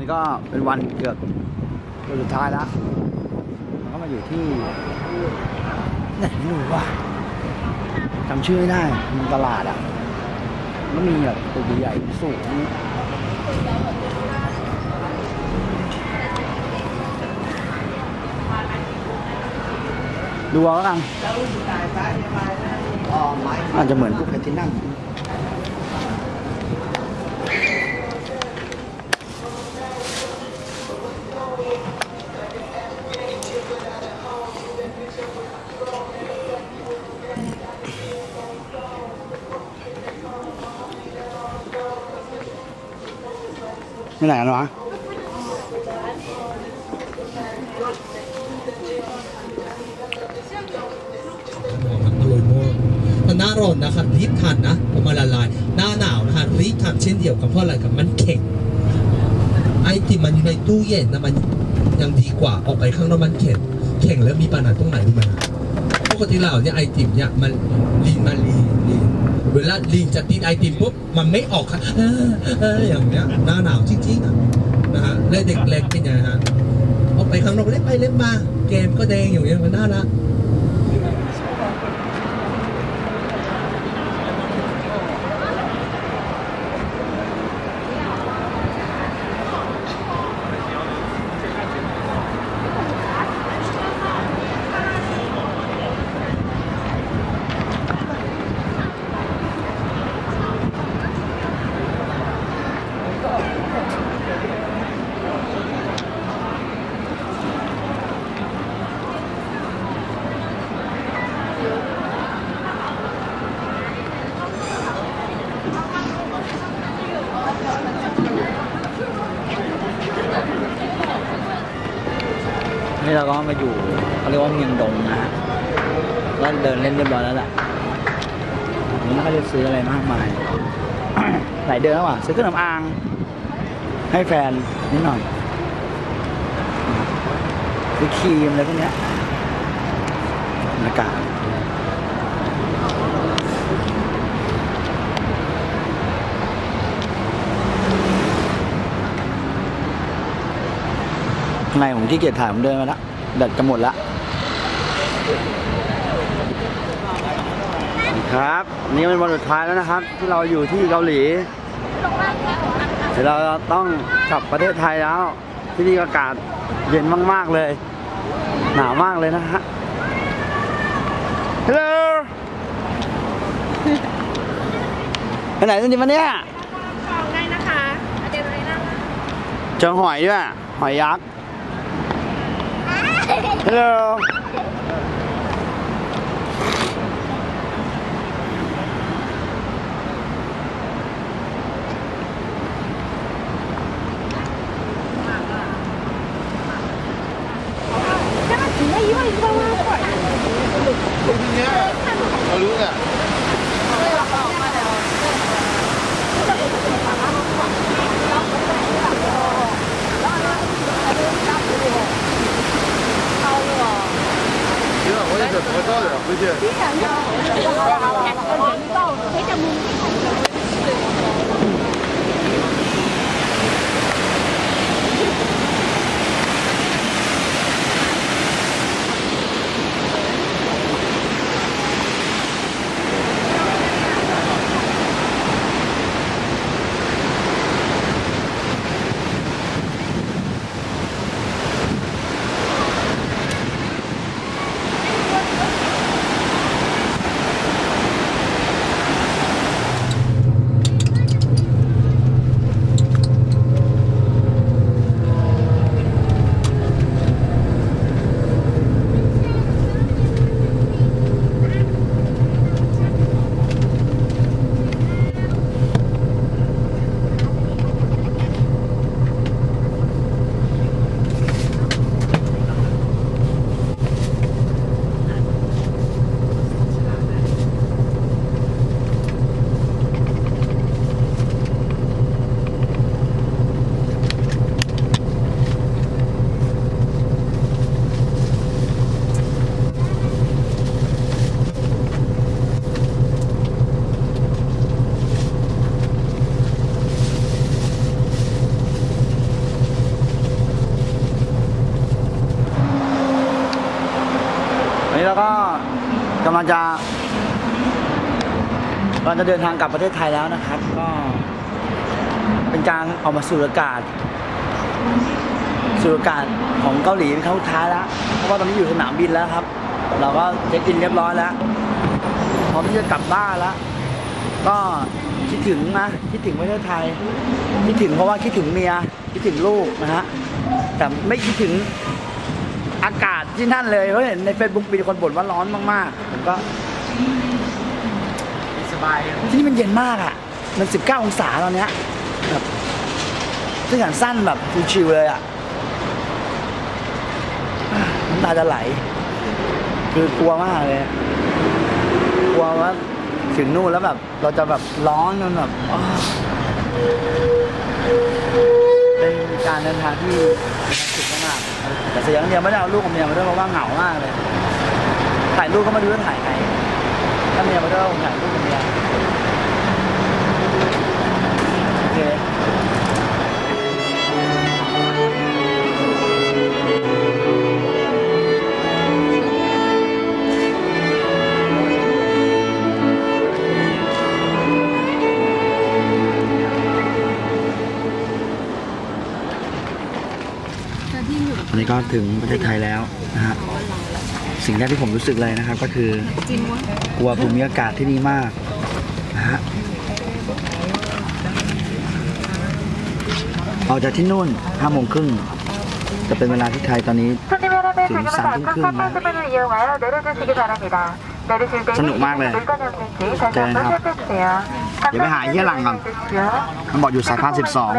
นี่ก็เป็นวันเกือบวันสุดท้ายแล้วเราก็มาอยู่ที่ไหนไม่รู้ว่าจำชื่อไม่ได้มันตลาดอะมันมีแบบตึกใหญ่ๆสูงดูเอาแล้วกันอาจจะเหมือนพวกแพลตินัม ไม่ไหนกันวะอร่อยมากถ้าหน้าร้อนนะครับรีบทานนะเพราะมันละลาย หน้าหนาวนะฮะรีบทานเช่นเดียวกันเพราะอะไรครับมันแข็งไอติมมันอยู่ในตู้เย็นนะมันยังดีกว่าออกไปข้างนอกมันแข็งแข็งแล้วมีปัญหาตรงไหนรู้ไหมปกติแล้วเนี่ยไอติมเนี่ยมันลีนมันลีนลีน เวลาลีนจะติดไอติมปุ๊บมันไม่ออกค่ะอย่างเนี้ยหน้าหนาวจริงๆนะนะฮะและเด็กเล็กเป็นไงฮะออกไปข้างนอกเล่นไปเล่นมา เกมก็แดงอย่างเงี้ยมันน่ารัก นี่เราก็มาอยู่เขาเรียกว่าเมียงดงนะฮะแล้วเดินเล่นเรียบร้อยแล้วแหละผมไม่ค่อยได้ซื้ออะไรมากมายหลายเดือนแล้วอะซื้อเครื่องสำอาง ให้แฟนนิดหน่อยซื้อครีมอะไรพวกเนี้ยบรรยากาศ ในผมที่เกียจถ่ายผมเดินมาแล้วแบตจะหมดละครับ นี่เป็นวันสุดท้ายแล้วนะครับ ที่เราอยู่ที่เกาหลีเดี๋ยวเราต้องกลับประเทศไทยแล้ว ที่นี่อากาศเย็นมาก ๆ เลย หนาวมากเลยนะฮะฮัลโหลไปไหนกันดีมาเนี่ยของได้นะคะเดี๋ยวเลยนะเจอหอยด้วย หอยยักษ์ Hello. Hãy subscribe cho kênh Ghiền Để đọc. โหลเราก็กำลังจะกำลังจะเดินทางกลับประเทศไทยแล้วนะครับ ก็ เป็นการออกมาสูดอากาศสูดอากาศของเกาหลีเป็นครั้งสุดท้ายแล้ว เพราะว่าตอนนี้อยู่สนามบินแล้วครับ เราก็เช็คอินเรียบร้อยแล้วพร้อมที่จะกลับบ้านแล้ว ก็คิดถึงนะคิดถึงประเทศไทย คิดถึงเพราะว่าคิดถึงเมียคิดถึงลูกนะฮะแต่ไม่คิดถึง อากาศที่นั่นเลยเพราะเห็นใน Facebook มีคนบ่นว่าร้อนมากๆ ผมก็สบายที่นี่มันเย็นมากอะ มัน 19 องศาตอนเนี้ยแบบซึ่งอสั้นแบบชิวๆเลยอะน้ำตาจะไหล คือกลัวมากเลย กลัวว่าถึงนู่นแล้วแบบ เราจะแบบร้อนจนแบบเป็นการเดินทางที่ สุดมากๆแต่เสียงเดียวไม่ได้เอาลูกของเมียมาด้วยเพราะว่าเหงามากเลย ถ่ายรูปก็ไม่รู้จะถ่ายใครถ้าเมียมาด้วยผมถ่ายรูปกับเมีย ก็ถึงประเทศไทยแล้วนะฮะสิ่งแรกที่ผมรู้สึกเลยนะครับ ก็คือกลัวภูมิอากาศที่นี่มากนะฮะออกจากที่นู่นห้าโมงครึ่งจะเป็นเวลาที่ไทยตอนนี้ถึงสามทุ่มครึ่งนะสนุกมากเลยเจอครับ เดี๋ยวไปหาเยี่ยหลังก่อนมันบอกอยู่สายพานสิบสอง